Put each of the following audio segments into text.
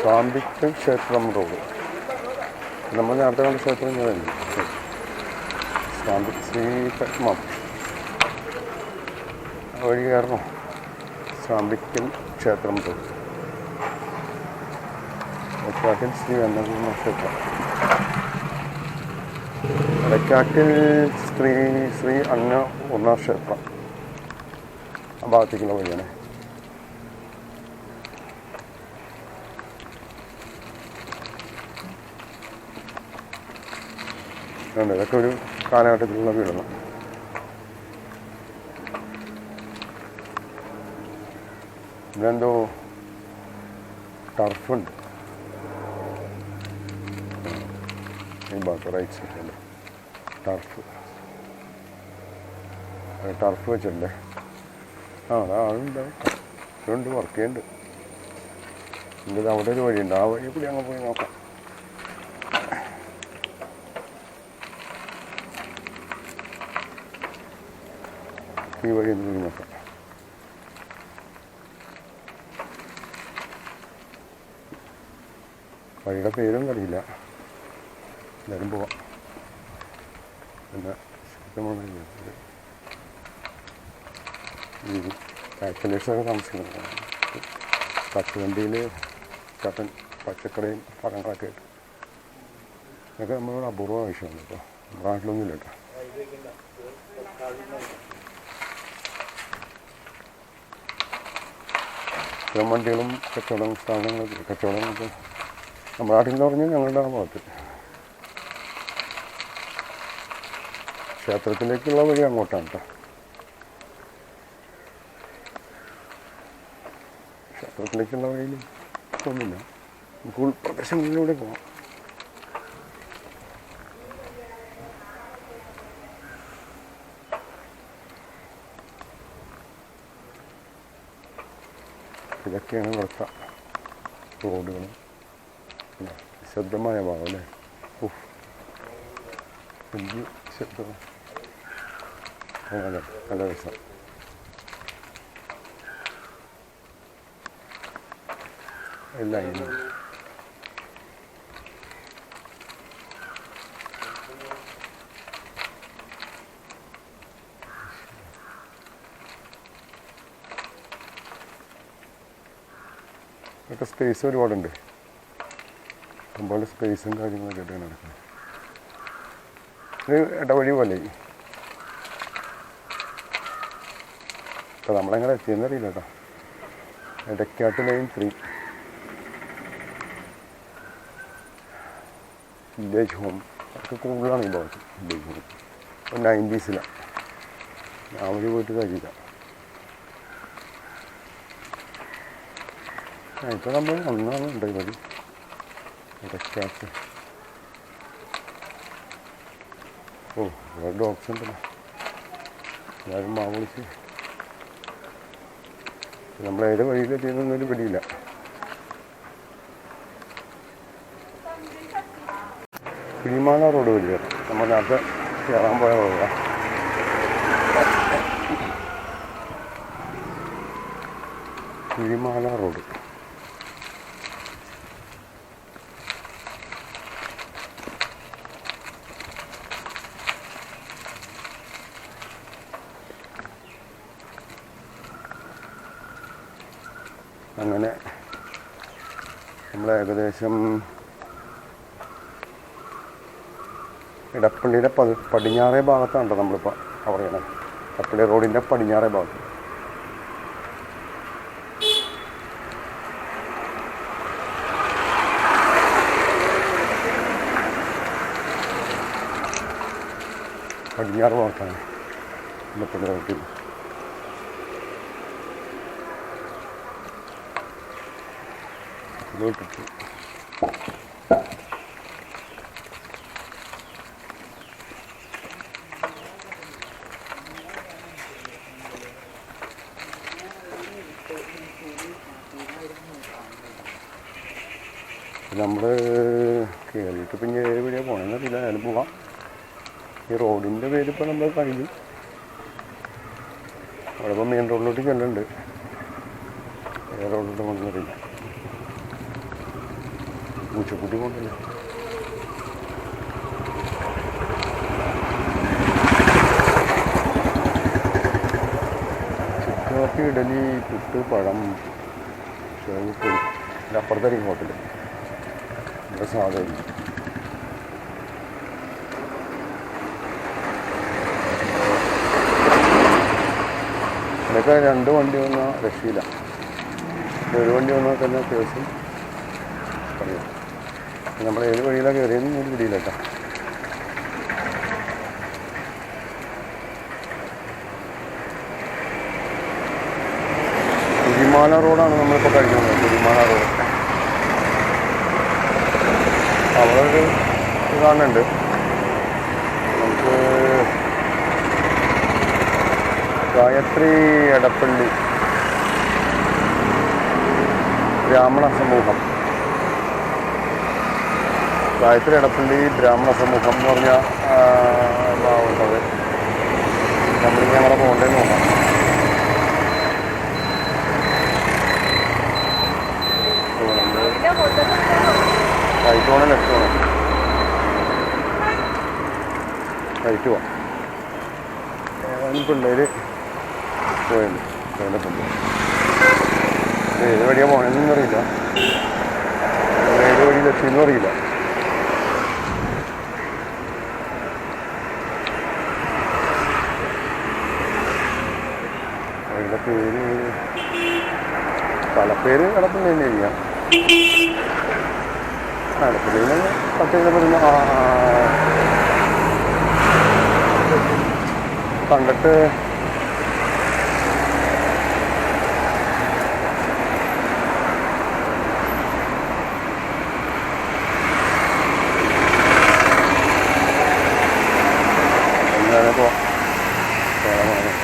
സ്വാമിക്ക് ക്ഷേത്രം റോഡ് നമ്മൾ നേരത്തെ കണ്ട ക്ഷേത്രം ഇങ്ങനെ സ്വാമി ശ്രീ പത്മം. വഴി കയറണോ സാമ്പിക്കം ക്ഷേത്രം റോഡ് ശ്രീ അന്നപൂർണ ക്ഷേത്രം. ഇടക്കാട്ടിൽ ശ്രീ ശ്രീ ഒന്നാം ക്ഷേത്രം. ഭാഗത്തേക്കുള്ള വഴിയാണ്. ഉണ്ട് ഇതൊക്കെ ഒരു കാലഘട്ടത്തിലുള്ള വീടാണ്. ഇതെന്തോ ടർഫുണ്ട് റൈറ്റ് സൈഡിൽ ടർഫ് ടർഫ് വെച്ചിട്ടുണ്ടേ. അതാ ആളുണ്ട് ഉണ്ട് വർക്ക് അവിടെ ഒരു വഴിയുണ്ട്. ആ വഴി കൂടി അങ്ങ് പോയി നോക്കാം. ഈ വഴി ഒന്ന് പോയി നോക്കാം. വഴിയുടെ പേരൊന്നും അറിയില്ല. എല്ലാവരും പോവാം. പിന്നെ ശുദ്ധമാണ് ഈ കാൽക്കുലേഷനൊക്കെ താമസിക്കുന്നത്. പച്ചവണ്ടിയിൽ ചേട്ടൻ പച്ചക്കറിയും പഴങ്ങളൊക്കെ ആയിട്ട് ഇതൊക്കെ നമ്മളോട് അപൂർവ ആവശ്യമാണ് ഇപ്പോൾ നമ്മുടെ നാട്ടിലൊന്നുമില്ല കേട്ടോ. ഇത്തരം വണ്ടികളും കച്ചവടം സ്ഥാപനങ്ങളൊക്കെ കച്ചവടങ്ങളൊക്കെ നമ്മുടെ നാട്ടിൽ എന്ന് പറഞ്ഞാൽ ഞങ്ങളുടെ ആ ഭാഗത്ത്. ക്ഷേത്രത്തിലേക്കുള്ള വഴി അങ്ങോട്ടാണ് കേട്ടോ. ക്ഷേത്രത്തിലേക്കുള്ള വഴിയിൽ ഒന്നുമില്ല. നമുക്ക് ഉൾപ്രദേശങ്ങളിലൂടെ പോകാം ഇതൊക്കെയാണ് ഇവിടുത്തെ റോഡുകളും നിശബ്ദമായ ശബ്ദമായ ഭാഗം അല്ലേ? ഉഫ്. വലിയ ശബ്ദം നല്ല രസം. എല്ലാം ഇതൊക്കെ സ്പേസ് ഒരുപാടുണ്ട്. ഇഷ്ടംപോലെ സ്പേസും കാര്യങ്ങളൊക്കെ ആയിട്ട് നടക്കുന്നത് ഇത് ഇടവഴി പോലെ. ഇപ്പം നമ്മളെങ്ങനെ എത്തിയെന്നറിയില്ല കേട്ടോ. ഇടയ്ക്കാട്ട് ലൈൻ ത്രീ വില്ലേജ് ഹോം അതൊക്കെ കൂടുതലാണ് ഈ ഭാഗത്ത്. വില്ലേജ് ഹോം ഇപ്പം നയന്റീസിലാണ് ഞാൻ പോയിട്ട് കഴിയില്ല ഇപ്പോൾ നമ്മൾ ഒന്നാണ് ഉണ്ടായിരുന്നത് മതി ഇടയ്ക്കാട്ട് ഓ ഇവിടെ ഡോഗ്സ് ഉണ്ടല്ലോ. എല്ലാവരും മാവ് വിളിച്ച് നമ്മൾ ഏത് ഒരു പിടിയില്ല. കിളിമാല റോഡ് വലിയ നമ്മൾ നേരത്തെ കയറാൻ പോയ റോഡാണ് കിളിമാല റോഡ് അങ്ങനെ നമ്മൾ ഏകദേശം ഇടപ്പള്ളിയുടെ പതി പടിഞ്ഞാറേ ഭാഗത്താണ് നമ്മളിപ്പോൾ കവർ ചെയ്യണത് ഇടപ്പള്ളി റോഡിന്റെ പടിഞ്ഞാറേ ഭാഗത്ത്. പടിഞ്ഞാറ് ഭാഗത്താണ് ഇടപ്പള്ളി റോഡിൽ ഇങ്ങോട്ടിട്ട് നമ്മൾ കയറിയിട്ട് ഇനി ഏത് വഴിയാണ് പോകണമെന്നറിയില്ല ഞാനും പോവാം. ഈ റോഡിന്റെ പേര് ഇപ്പോൾ നമ്മൾ കഴിഞ്ഞു. അവിടെ ഇപ്പം മെയിൻ റോഡിലോട്ട് ചെല്ലുന്നുണ്ട്. ഏത് റോഡിലോട്ട് കൊണ്ടുവന്നിട്ടില്ല. പൂച്ചക്കുട്ടി പോകണ്ടല്ലേ ചുക്കാപ്പി ഇഡലി പുട്ട് പഴം ഇതിന്റെ അപ്പുറത്തായിരിക്കും ഹോട്ടൽ ഇവിടെ സാധനം. ഇതൊക്കെ രണ്ട് വണ്ടി വന്ന രക്ഷയില്ല. ഒരു വണ്ടി വന്നാൽ തന്നെ കേസും പറയാം നമ്മൾ ഏത് വഴിയിലാണ് കയറിയെന്ന് ഒരു പിടിയില്ല കേട്ടോ. കുരിമാല റോഡാണ് നമ്മളിപ്പോൾ കഴിഞ്ഞത്. കുരിമാല റോഡ്. അവിടെ ഒരു കാണുന്നുണ്ട് നമുക്ക് ഗായത്രി എടപ്പള്ളി. ബ്രാഹ്മണ സമൂഹം. ഗായത്രി എടപ്പള്ളി ബ്രാഹ്മണ സമൂഹം എന്ന് പറഞ്ഞാൽ ഉള്ളത്? നമ്മളിങ്ങനെ ഞങ്ങളെ പോകേണ്ടതെന്ന് നോക്കാം റൈറ്റ് പോകണം ലെഫ്റ്റ്? പോകണം റൈറ്റ് പോവാം ഏതാനും പിള്ളേർ പോയുണ്ട് അതിന്റെ പിള്ളേർ ഏത് വഴിയാണ് പോകണമെന്നൊന്നും അറിയില്ല. ഏത് വഴിയിലെത്തിയെന്നും അറിയില്ല. അതിന്റെ പേര് സ്ഥലപ്പേര് കിടപ്പുണ്ട് തന്നെ ചെയ്യാം അടുപ്പിൽ പത്ത് കിലോമീറ്റർ. കണ്ടിട്ട് എന്നാലും പോവാം പോകാം, പോകാം.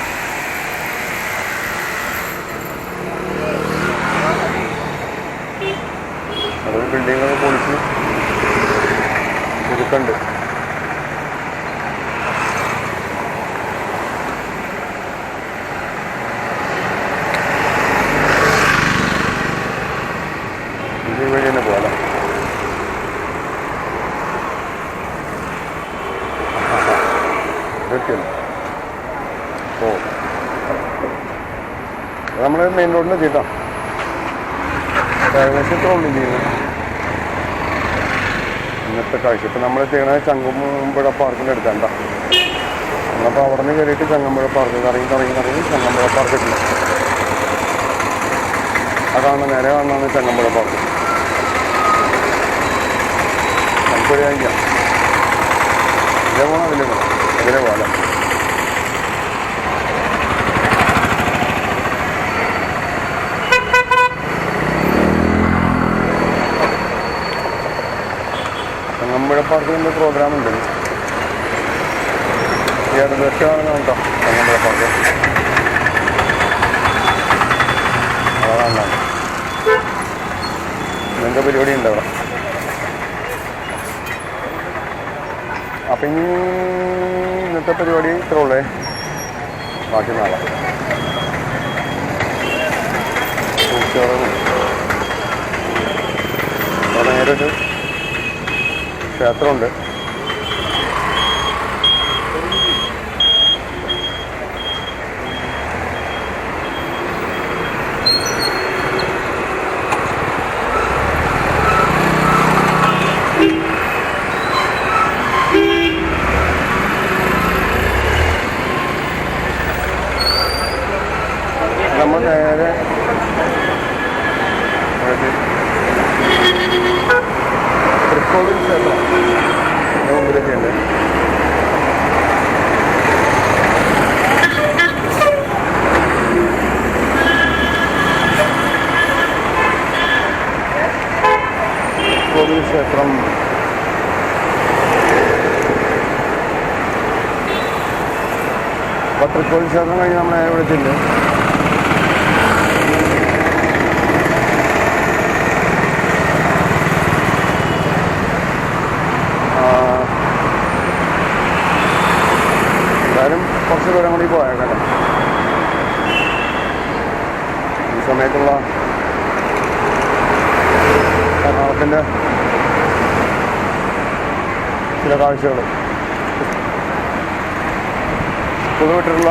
അതൊരു ബിൽഡിങ്ങൊക്കെ പൊളിച്ച് പുതുക്കുണ്ട് ഇത് വഴി തന്നെ പോകാം ഇതൊക്കെയാണ് ഓ നമ്മൾ മെയിൻ റോഡിന് എത്തിയിട്ടോ. ഏകദേശം ഇത്ര ഇനി ഇന്നത്തെ കാഴ്ച. ഇപ്പം നമ്മൾ ചെയ്യണത് ചങ്ങമ്പുഴ പാർക്കിന്റെ അടുത്തണ്ട നമ്മളപ്പോൾ അവിടെ നിന്ന് കയറിയിട്ട് ചങ്ങമ്പുഴ പാർക്ക് കറങ്ങി കറങ്ങി കറങ്ങി ചങ്ങമ്പുഴ പാർക്ക് എത്തി. അതാണ് നേരെ കാണുന്നത് ചങ്ങമ്പുഴ പാർക്ക് നമുക്കൊരു കാര്യം ഇതേ പോകണം അതിലേ. പോകണം അതിലേ പോകാം ചങ്ങമ്പുഴ നിന്ന് പ്രോഗ്രാം ഉണ്ട്. ഈ ഇടതുവശമാണ് കേട്ടോ പാർക്ക് അതാണ്. പരിപാടി ഉണ്ട് അവിടെ? അപ്പം ഇനി ഇന്നത്തെ പരിപാടി ഇത്ര ഉള്ളേ. ബാക്കി നാളെ. ഉച്ചയോടെ അവിടെ നേരെ ഒരു ക്ഷേത്രമുണ്ട് നമ്മൾ നേരെ അതായത് തൃക്കോവിൽ ക്ഷേത്രം ഇതിന്റെ മുമ്പിലൊക്കെ ഉണ്ട് അപ്പോൾ തൃക്കോവിൽ ക്ഷേത്രം കഴിഞ്ഞ് നമ്മളെ വിളിച്ചില്ല എന്തായാലും കുറച്ച് ദൂരം കൂടി പോയാൽ കേട്ടോ. ഈ സമയത്തുള്ള എറണാകുളത്തിന്റെ ചില കാഴ്ചകൾ. പുതുവിട്ടുള്ള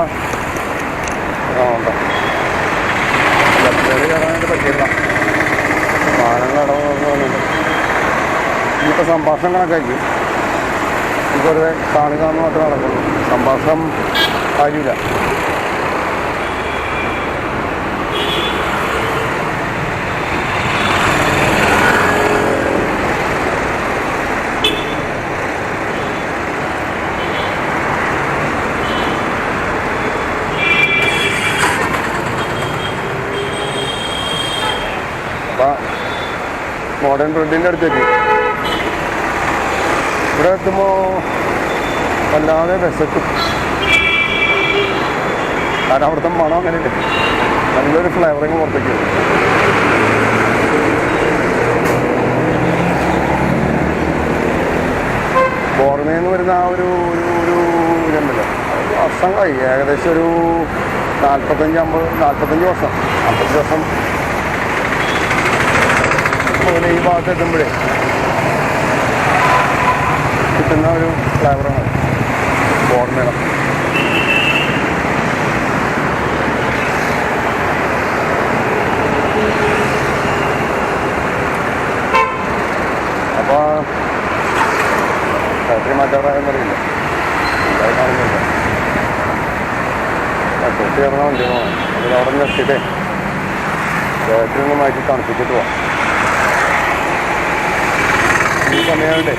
ഉണ്ട്. ലക്ഷറി കയറാനായിട്ട് പറ്റിയില്ല. വാഹനങ്ങൾ ഇടവ് വന്നിട്ടുണ്ട് ഇനിയിപ്പോൾ സംഭാഷണം കണക്കാക്കി. നമുക്ക് കാണുക എന്ന് മാത്രമേ നടക്കുള്ളൂ. സംഭാഷണം കാര്യമില്ല. മോഡേൺ ബ്രിഡിന്റെ അടുത്തേക്ക് ഇവിടെ എത്തുമ്പോൾ വല്ലാതെ വിശക്കും. കാരണം അവിടുത്തെ മണം ഇല്ല നല്ലൊരു ഫ്ലേവറിങ് പുറത്തേക്ക്. ബോർമയിൽ വരുന്ന ആ ഒരു ഒരു ഒരു ഇതുണ്ടല്ലോ. വർഷങ്ങളായി. ഏകദേശം ഒരു നാൽപ്പത്തഞ്ച് അമ്പത് നാൽപ്പത്തഞ്ച് വർഷം. നാൽപ്പത്തഞ്ച് വർഷം മുതൽ ഈ ഭാഗത്ത് എത്തുമ്പോഴേ കിട്ടുന്ന ഒരു ഫ്ലേവറാണ് ബോർമേളം അപ്പോൾ ബാറ്ററി മാറ്റാറായെന്നറിയില്ല എന്തായാലും കാണുന്നില്ല തൊട്ട് കയറണ വണ്ടി പോകണം അതിൽ അവിടെ നിർത്തിയിട്ടേ ബാറ്ററി ഒന്ന് മാറ്റി തണുപ്പിച്ചിട്ട് പോവാം. ഈ സമയമായിട്ടേ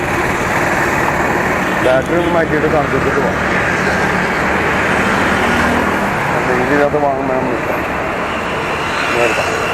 ബാറ്ററി ഒന്ന് മാറ്റിയിട്ട് തണുപ്പിച്ചിട്ട് പോകാം ഇതിനകത്ത് വാങ്ങുമ്പോൾ നേരത്തെ